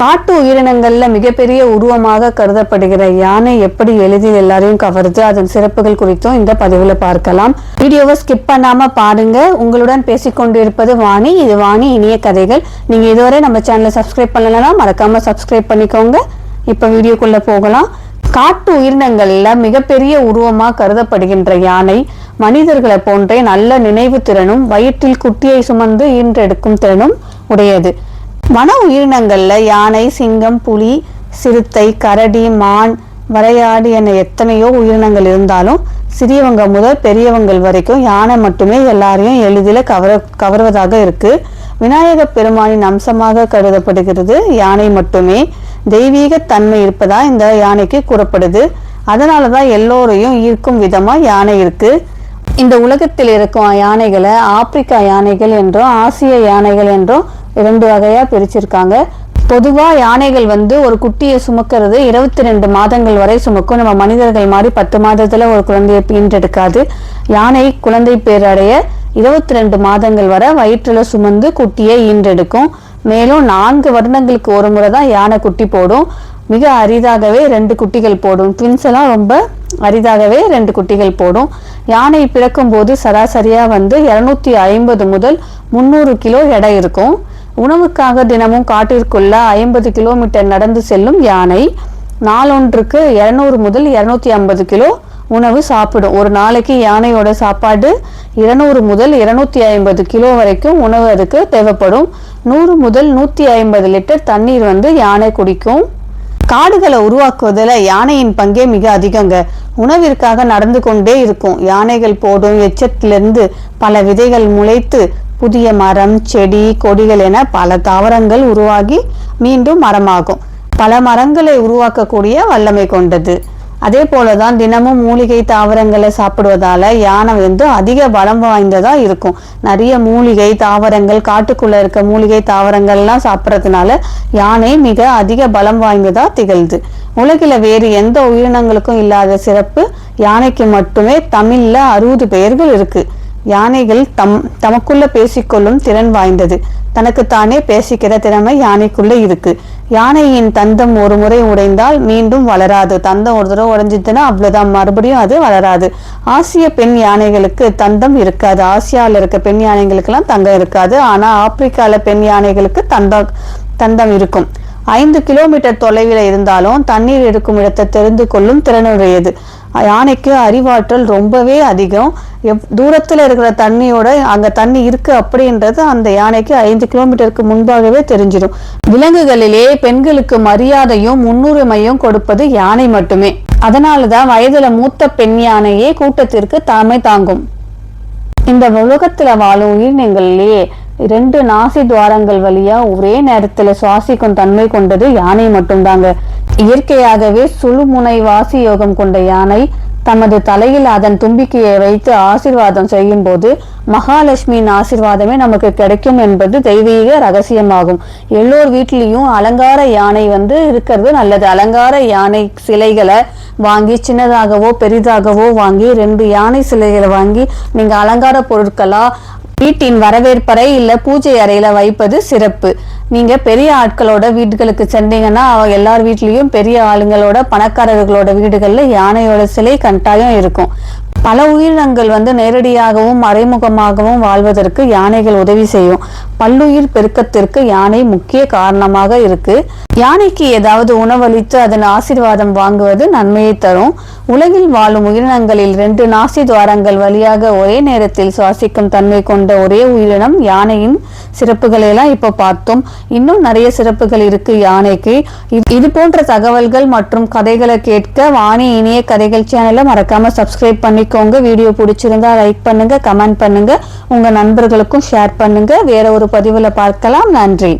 காட்டு உயிரினங்கள்ல மிகப்பெரிய உருவமாக கருதப்படுகிற யானை எப்படி எளிதில் எல்லாரையும் கவருது? அதன் சிறப்புகள் குறித்தும் இந்த பதிவுல பார்க்கலாம். வீடியோவை ஸ்கிப் பண்ணாம பாருங்க. உங்களுடன் பேசிக்கொண்டிருப்பது வாணி. இது வாணி இனிய கதைகள். நீங்க இதுவரை நம்ம சேனலை சப்ஸ்கிரைப் பண்ணலன்னா மறக்காம சப்ஸ்கிரைப் பண்ணிக்கோங்க. இப்ப வீடியோக்குள்ள போகலாம். காட்டு உயிரினங்கள்ல மிகப்பெரிய உருவமா கருதப்படுகின்ற யானை மனிதர்களை போன்றே நல்ல நினைவு திறனும் வயிற்றில் குட்டியை சுமந்து ஈன்றெடுக்கும் திறனும் உடையது. வன உயிரினங்கள்ல யானை சிங்கம் புலி சிறுத்தை கரடி மான் வரையாடு என எத்தனையோ உயிரினங்கள் இருந்தாலும் சிறியவங்க முதல் பெரியவங்கள் வரைக்கும் யானை மட்டுமே எல்லாரையும் எளிதில் கவர கவர்வதாக இருக்கு. விநாயக பெருமானின் அம்சமாக கருதப்படுகிறது யானை மட்டுமே தெய்வீக தன்மை இருப்பதா இந்த யானைக்கு கூறப்படுது. அதனால தான் எல்லோரையும் ஈர்க்கும் விதமா யானை இருக்கு. இந்த உலகத்தில் இருக்கும் யானைகளை ஆப்பிரிக்கா யானைகள் என்றும் ஆசிய யானைகள் என்றும் இரண்டு வகையாக பிரிச்சிருக்காங்க. பொதுவாக யானைகள் வந்து ஒரு குட்டியை சுமக்கிறது இருபத்தி ரெண்டு மாதங்கள் வரை சுமக்கும். நம்ம மனிதர்கள் மாதிரி பத்து மாதத்தில் ஒரு குழந்தையை பீண்டெடுக்காது. யானை குழந்தை பேரடைய இருபத்தி ரெண்டு மாதங்கள் வரை வயிற்றில் சுமந்து குட்டியை ஈன்றெடுக்கும் மேலும் நான்கு வருடங்களுக்கு ஒரு முறை தான் யானை குட்டி போடும். மிக அரிதாகவே ரெண்டு குட்டிகள் போடும். ட்வின்ஸ் எல்லாம் ரொம்ப அரிதாகவே ரெண்டு குட்டிகள் போடும். யானை பிறக்கும் போது சராசரியாக வந்து இரநூத்தி ஐம்பது முதல் முந்நூறு கிலோ எடை இருக்கும். உணவுக்காக தினமும் காட்டிற்குள்ள ஐம்பது கிலோமீட்டர் நடந்து செல்லும் யானை நாளொன்றுக்கு இரநூறு முதல் இரநூத்தி ஐம்பது கிலோ உணவு சாப்பிடும். ஒரு நாளைக்கு யானையோட சாப்பாடு இருநூறு முதல் இருநூத்தி ஐம்பது கிலோ வரைக்கும் உணவு அதுக்கு தேவைப்படும். நூறு முதல் நூத்தி ஐம்பது லிட்டர் தண்ணீர் வந்து யானை குடிக்கும். காடுகளை உருவாக்குவதில் யானையின் பங்கே மிக அதிகங்க. உணவிற்காக நடந்து கொண்டே இருக்கும். யானைகள் போடும் எச்சத்திலிருந்து பல விதைகள் முளைத்து புதிய மரம் செடி கொடிகள் என பல தாவரங்கள் உருவாகி மீண்டும் மரமாகும். பல மரங்களை உருவாக்கக்கூடிய வல்லமை கொண்டது. அதே போலதான் தினமும் மூலிகை தாவரங்களை சாப்பிடுவதால யானை வந்து அதிக பலம் வாய்ந்ததா இருக்கும். நிறைய மூலிகை தாவரங்கள் காட்டுக்குள்ள இருக்க மூலிகை தாவரங்கள்லாம் சாப்பிட்றதுனால யானை மிக அதிக பலம் வாய்ந்ததா திகழ்து. உலகில வேறு எந்த உயிரினங்களுக்கும் இல்லாத சிறப்பு யானைக்கு மட்டுமே தமிழ்ல அறுபது பெயர்கள் இருக்கு. யானைகள் தம் தமக்குள்ள பேசிக்கொள்ளும் திறன் வாய்ந்தது. தனக்குத்தானே பேசிக்கிற திறமை யானைக்குள்ள இருக்கு. யானையின் தந்தம் ஒரு முறை உடைந்தால் மீண்டும் வளராது. தந்தம் ஒரு தடவை உடைஞ்சிதுன்னா அவ்வளவுதான். மறுபடியும் அது வளராது. ஆசிய பெண் யானைகளுக்கு தந்தம் இருக்காது. ஆசியாவில் இருக்க பெண் யானைகளுக்கெல்லாம் தங்கம் இருக்காது. ஆனா ஆப்பிரிக்கால பெண் யானைகளுக்கு தந்தம் தந்தம் இருக்கும். ஐந்து கிலோமீட்டர் தொலைவில் இருந்தாலும் தண்ணீர் எடுக்கும் இடத்தை தெரிந்து கொள்ளும் திறனுடையது. யானைக்கு அறிவாற்றல் ரொம்பவே அதிகம். எப் தூரத்தில் இருக்கிற தண்ணியோட அங்கே தண்ணி இருக்கு அப்படின்றது அந்த யானைக்கு ஐந்து கிலோமீட்டருக்கு முன்பாகவே தெரிஞ்சிடும். விலங்குகளிலே பெண்களுக்கு மரியாதையும் முன்னுரிமையும் கொடுப்பது யானை மட்டுமே. அதனால தான் வயதுல மூத்த பெண் யானையே கூட்டத்திற்கு தாமை தாங்கும். இந்த உலகத்துல வாழும் உயிரினங்களிலேயே ரெண்டு நாசி துவாரங்கள் வழியா ஒரே நேரத்தில் சுவாசிக்கும் தன்மை கொண்டது யானை மட்டும்தாங்க. இயற்கையாகவே சுழுமுனை வாசி யோகம் கொண்ட யானை தமது தலையில் அதன் தும்பிக்கையை வைத்து ஆசிர்வாதம் செய்யும் போது மகாலட்சுமியின் ஆசிர்வாதமே நமக்கு கிடைக்கும் என்பது தெய்வீக ரகசியமாகும். எல்லோர் வீட்லேயும் அலங்கார யானை வந்து இருக்கிறது நல்லது. அலங்கார யானை சிலைகளை வாங்கி சின்னதாகவோ பெரிதாகவோ வாங்கி ரெண்டு யானை சிலைகளை வாங்கி நீங்கள் அலங்கார பொருட்களாக வீட்டின் வரவேற்பறை இல்ல பூஜை அறையில வைப்பது சிறப்பு. நீங்க பெரிய ஆட்களோட வீடுகளுக்கு சென்றீங்கன்னா எல்லார் வீட்லயும் பெரிய ஆளுங்களோட பணக்காரர்களோட வீடுகள்ல யானையோட சிலை கட்டாயம் இருக்கும். பல உயிரினங்கள் வந்து நேரடியாகவும் மறைமுகமாகவும் வாழ்வதற்கு யானைகள் உதவி செய்யும். பல்லுயிர் பெருக்கத்திற்கு யானை முக்கிய காரணமாக இருக்கு. யானைக்கு ஏதாவது உணவளித்து அதன் ஆசீர்வாதம் வாங்குவது நன்மையை தரும். உலகில் வாழும் உயிரினங்களில் ரெண்டு நாசி துவாரங்கள் வழியாக ஒரே நேரத்தில் சுவாசிக்கும் தன்மை கொண்ட ஒரே உயிரினம் யானையின் சிறப்புகளை எல்லாம் இப்போ பார்த்தோம். இன்னும் நிறைய சிறப்புகள் இருக்கு யானைக்கு. இது- போன்ற தகவல்கள் மற்றும் கதைகளை கேட்க வாணி இனிய கதைகள் சேனலை மறக்காம சப்ஸ்கிரைப் பண்ணிக்கோங்க வீடியோ பிடிச்சிருந்தா லைக் பண்ணுங்க கமெண்ட் பண்ணுங்க. உங்க நண்பர்களுக்கும் ஷேர் பண்ணுங்க. வேற ஒரு பதிவுல பார்க்கலாம். நன்றி.